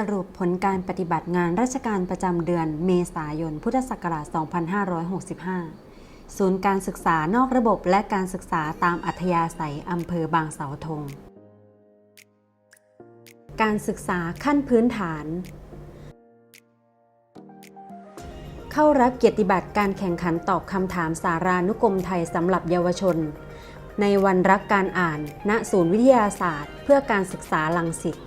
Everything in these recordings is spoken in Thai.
สรุปผลการปฏิบัติงานราชการประจำเดือนเมษายน พุทธศักราช 2565 ศูนย์การศึกษานอกระบบและการศึกษาตามอัธยาศัยอำเภอบางเสาธง การศึกษาขั้นพื้นฐาน เข้ารับเกียรติบัตรการแข่งขันตอบคำถามสารานุกรมไทยสำหรับเยาวชน ในวันรักการอ่าน ณ ศูนย์วิทยาศาสตร์ เพื่อการศึกษาลังสิต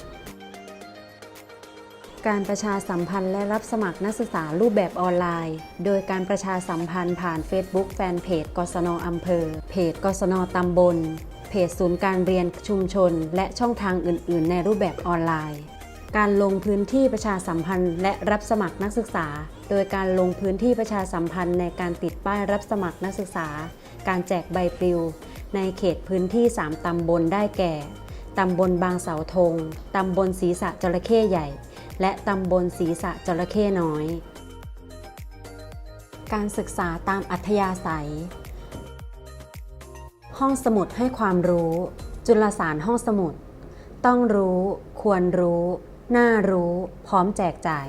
การประชาสัมพันธ์และรับสมัครนักศึกษารูปแบบออนไลน์ โดยการประชาสัมพันธ์ผ่าน Facebook แฟนเพจกศนอำเภอ เพจกศนตำบล เพจศูนย์การเรียนชุมชน และช่องทางอื่น ๆ ในรูปแบบออนไลน์ การลงพื้นที่ประชาสัมพันธ์และรับสมัครนักศึกษา โดยการลงพื้นที่ประชาสัมพันธ์ในการติดป้ายรับสมัครนักศึกษา การแจกใบปลิว ในเขตพื้นที่ 3 ตำบลได้แก่ ตำบลบางเสาธง ตำบลศรีสะจระเข้ใหญ่ และตำบลศรีสะจระเข้น้อย การศึกษาตามอัธยาศัย ห้องสมุดให้ความรู้ จุลสารห้องสมุด ต้องรู้ ควรรู้ น่ารู้ พร้อมแจกจ่าย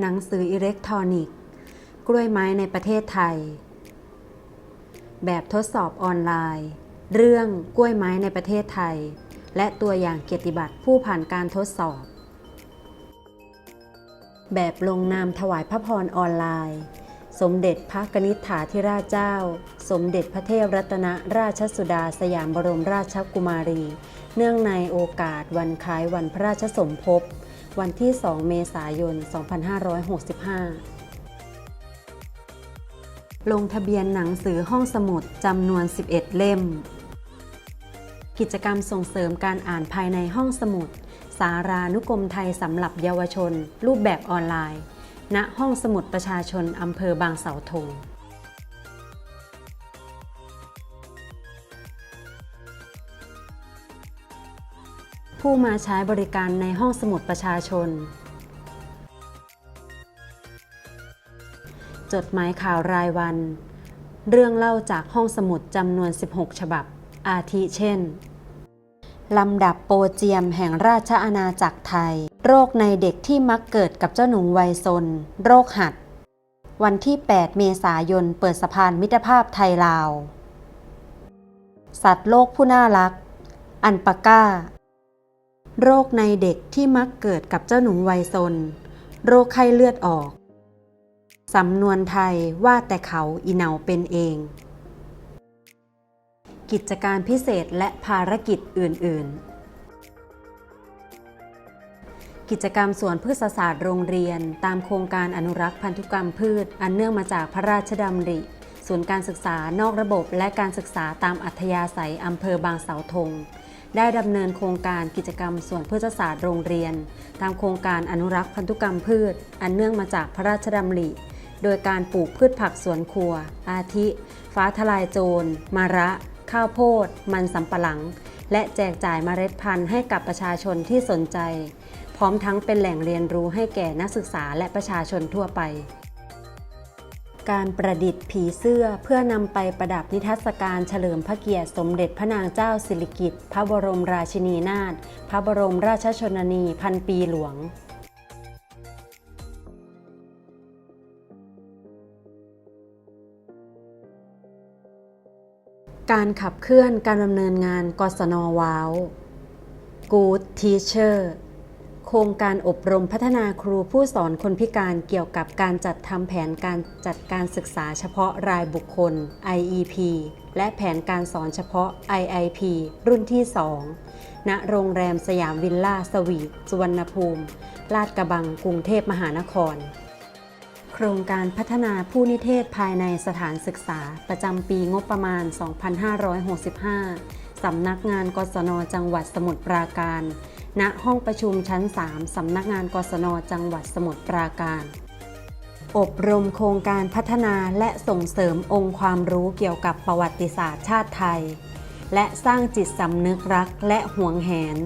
หนังสืออิเล็กทรอนิกส์ กล้วยไม้ในประเทศไทย แบบทดสอบออนไลน์ เรื่องกล้วยไม้ในประเทศไทย และตัวอย่างเกียรติบัตรผู้ผ่านการทดสอบ แบบลงนามถวายพระพรออนไลน์ สมเด็จพระกนิษฐาธิราชเจ้า สมเด็จพระเทพรัตนราชสุดาสยามบรมราชกุมารี เนื่องในโอกาสวันคล้ายวันพระราชสมภพ วันที่ 2 เมษายน 2565ลงทะเบียนหนังสือห้องสมุดจำนวน 11 เล่ม กิจกรรมส่งเสริมการอ่านภายในห้องสมุด สารานุกรมไทยสำหรับเยาวชน รูปแบบออนไลน์ ณ ห้องสมุดประชาชนอำเภอบางเสาธงผู้มาใช้บริการในห้องสมุดประชาชน จดหมายข่าวรายวัน เรื่องเล่าจากห้องสมุดจำนวน 16 ฉบับ อาทิเช่น ลำดับโปเจียมแห่งราชอาณาจักรไทย โรคในเด็กที่มักเกิดกับเจ้าหนูวัยซน โรคหัด วันที่ 8 เมษายน เปิดสะพานมิตรภาพไทยลาว สัตว์โลกผู้น่ารัก อันปาก้า โรคในเด็กที่มักเกิดกับเจ้าหนูวัยซน โรคไข้เลือดออก สำนวนไทยว่าแต่เขาอีเหนาเป็นเอง กิจการพิเศษและภารกิจอื่น ๆ กิจกรรมสวนพืชศาสตร์โรงเรียน ตามโครงการอนุรักษ์พันธุกรรมพืช อันเนื่องมาจากพระราชดำริศูนย์การศึกษานอกระบบและการศึกษาตามอัธยาศัยอำเภอบางเสาธงได้ดำเนินโครงการกิจกรรมสวนพืชศาสตร์โรงเรียน ตามโครงการอนุรักษ์พันธุกรรมพืช อันเนื่องมาจากพระราชดำริ โดยการปลูกพืชผักสวนครัว อาทิ ฟ้าทลายโจร มาระ ข้าวโพด มันสำปะหลัง และแจกจ่ายเมล็ดพันธุ์ให้กับประชาชนที่สนใจ พร้อมทั้งเป็นแหล่งเรียนรู้ให้แก่นักศึกษาและประชาชนทั่วไป การประดิษฐ์ผีเสื้อเพื่อนำไปประดับนิทรรศการเฉลิมพระเกียรติสมเด็จพระนางเจ้าสิริกิติ์พระบรมราชินีนาถพระบรมราชชนนีพันปีหลวง การขับเคลื่อนการดำเนินงานกศนว้าว Good Teacher โครงการอบรมพัฒนาครูผู้สอนคนพิการเกี่ยวกับการจัดทำแผนการจัดการศึกษาเฉพาะรายบุคคล IEP และแผนการสอนเฉพาะ IIP รุ่นที่ 2 ณ โรงแรมสยามวิลล่าสวีทสุวรรณภูมิ ลาดกระบังกรุงเทพมหานคร ครงการพัฒนาผู้นิเทศภายในสถานศึกษา ประจำปีงบประมาณ 2565 สำนักงานกศนจังหวัดสมุทรปราการ ณ ห้องประชุมชั้น 3 สำนักงานกศนจังหวัดสมุทรปราการ อบรมโครงการพัฒนาและส่งเสริมองค์ความรู้เกี่ยวกับประวัติศาสตร์ชาติไทย และสร้างจิตสำนึกรักและหวงแหน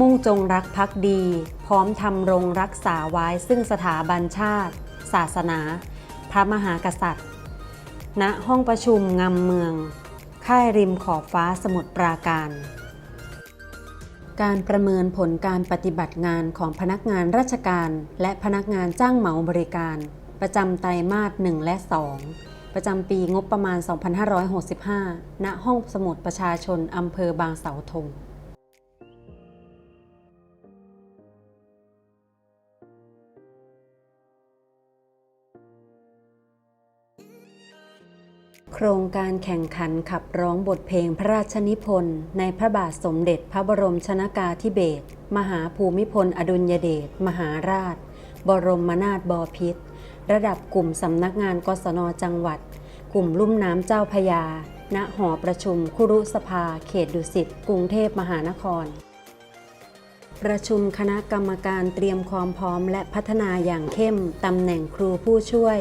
มุ่งจงรักภักดี พร้อมทำรงรักษาไว้ซึ่งสถาบันชาติ ศาสนา พระมหากษัตริย์ ณ ห้องประชุมงำเมือง ค่ายริมขอบฟ้าสมุทรปราการ การประเมินผลการปฏิบัติงานของพนักงานราชการ และพนักงานจ้างเหมาบริการ ประจำไตรมาส 1 และ 2 ประจำปีงบประมาณ 2565 ณ ห้องสมุดประชาชนอำเภอบางเสาธง โครงการแข่งขันขับร้องบทเพลงพระราชนิพนธ์ในพระบาทสมเด็จพระบรมชนากาธิเบศรมหาภูมิพลอดุลยเดชมหาราช บรมนาถบพิตรระดับกลุ่มสำนักงานกศนจังหวัด กลุ่มลุ่มน้ำเจ้าพยา ณหอประชุมคุรุสภา เขตดุสิตกรุงเทพมหานคร ประชุมคณะกรรมการเตรียมความพร้อมและพัฒนาอย่างเข้มตำแหน่งครูผู้ช่วย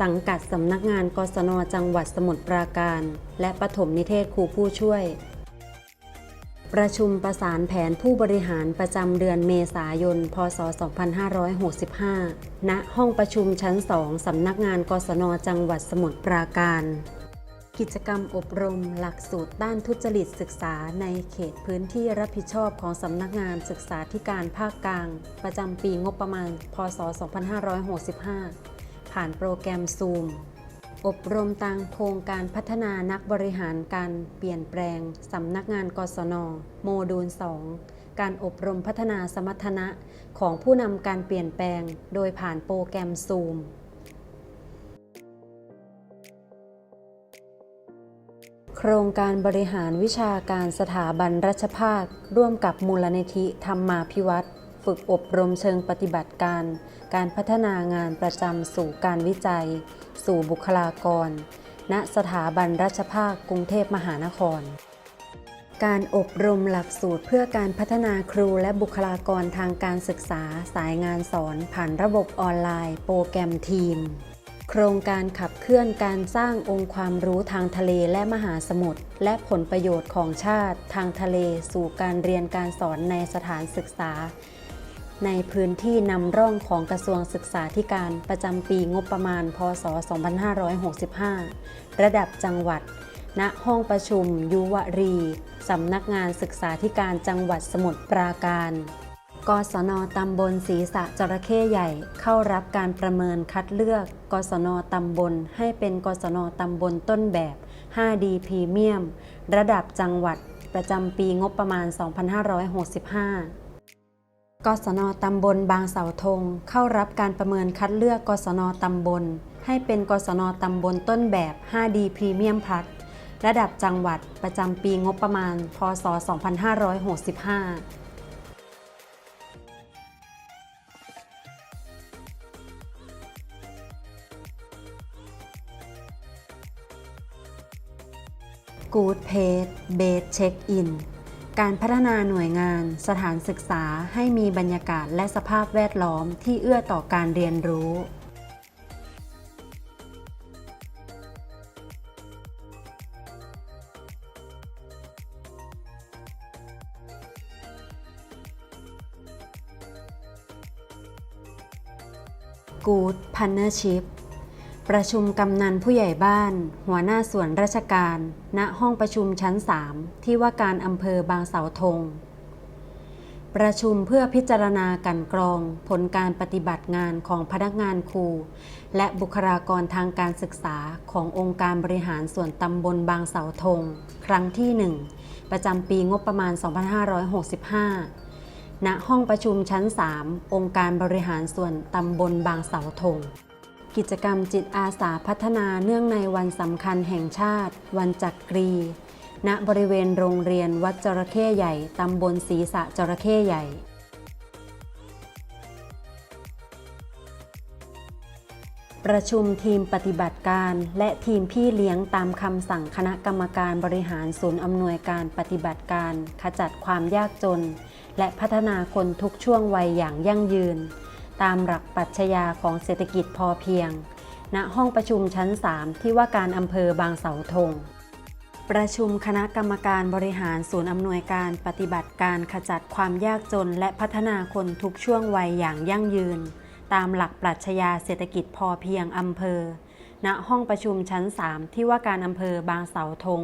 สังกัดสำนักงานกศนจังหวัดสมุทรปราการ และปฐมนิเทศครูผู้ช่วย ประชุมประสานแผนผู้บริหารประจำเดือนเมษายน พศ 2565 ณ ห้องประชุมชั้น 2 สำนักงานกศนจังหวัดสมุทรปราการ กิจกรรมอบรมหลักสูตรด้านทุจริตศึกษาในเขตพื้นที่รับผิดชอบของสำนักงานศึกษาธิการภาคกลาง ประจำปีงบประมาณ พศ 2565 ผ่านโปรแกรม Zoom อบรมตามโครงการพัฒนานักบริหารการเปลี่ยนแปลง สำนักงานกศน โมดูล 2 การอบรมพัฒนาสมรรถนะของผู้นำการเปลี่ยนแปลง โดยผ่านโปรแกรม Zoom โครงการบริหารวิชาการสถาบันรัชภาค ร่วมกับมูลนิธิธรรมาพิวัตร ฝึกอบรมเชิงปฏิบัติการ การพัฒนางานประจำสู่การวิจัย สู่บุคลากร ณ สถาบันรัชภาคกรุงเทพมหานคร การอบรมหลักสูตรเพื่อการพัฒนาครูและบุคลากรทางการศึกษาสายงานสอนผ่านระบบออนไลน์ โปรแกรมทีม โครงการขับเคลื่อนการสร้างองค์ความรู้ทางทะเลและมหาสมุทรและผลประโยชน์ของชาติทางทะเลสู่การเรียนการสอนในสถานศึกษา ในพื้นที่นำร่องของกระทรวงศึกษาธิการประจำปีงบประมาณ พศ 2565 ระดับจังหวัด ณ ห้องประชุม ยุวรีสำนักงานศึกษาธิการจังหวัดสมุทรปราการกศนตำบลศรีสะจระเข้ใหญ่ เข้ารับการประเมินคัดเลือก กศนตำบล ให้เป็นกศนตำบลต้นแบบ 5D พรีเมียม ระดับจังหวัด ประจำปีงบประมาณ 2565 กศนตำบลบางเสาธงเข้ารับการประเมินคัดเลือกกศนตำบล ให้เป็นกศนตำบลต้นแบบ 5D พรีเมียมพลัสระดับจังหวัดประจำปีงบประมาณ พศ 2565 Good Page Base Check In การพัฒนาหน่วยงาน สถานศึกษาให้มีบรรยากาศและสภาพแวดล้อมที่เอื้อต่อการเรียนรู้ Good Partnership ประชุมกำนันผู้ใหญ่บ้าน หัวหน้าส่วนราชการ ณห้องประชุมชั้น 3 ที่ว่าการอำเภอบางเสาธง ประชุมเพื่อพิจารณากันกรอง ผลการปฏิบัติงานของพนักงานครู และบุคลากรทางการศึกษาขององค์การบริหารส่วนตำบลบางเสาธง ครั้งที่ 1 ประจำปีงบประมาณ 2565 ณห้องประชุมชั้น 3 องค์การบริหารส่วนตำบลบางเสาธง กิจกรรมจิตอาสาพัฒนาเนื่องในวันสำคัญแห่งชาติ วันจักรี ณ บริเวณโรงเรียนวัดจระเข้ใหญ่ ตำบลศรีสะจระเข้ใหญ่ประชุมทีมปฏิบัติการและทีมพี่เลี้ยงตามคำสั่งคณะกรรมการบริหารศูนย์อำนวยการปฏิบัติการ ขจัดความยากจน และพัฒนาคนทุกช่วงวัยอย่างยั่งยืน ตามหลักปรัชญาของเศรษฐกิจพอเพียง ณห้องประชุมชั้น 3 ที่ว่าการอำเภอบางเสาธง ประชุมคณะกรรมการบริหารศูนย์อำนวยการปฏิบัติการขจัดความยากจนและพัฒนาคนทุกช่วงวัยอย่างยั่งยืน ตามหลักปรัชญาเศรษฐกิจพอเพียงอำเภอ ณห้องประชุมชั้น 3 ที่ว่าการอำเภอบางเสาธง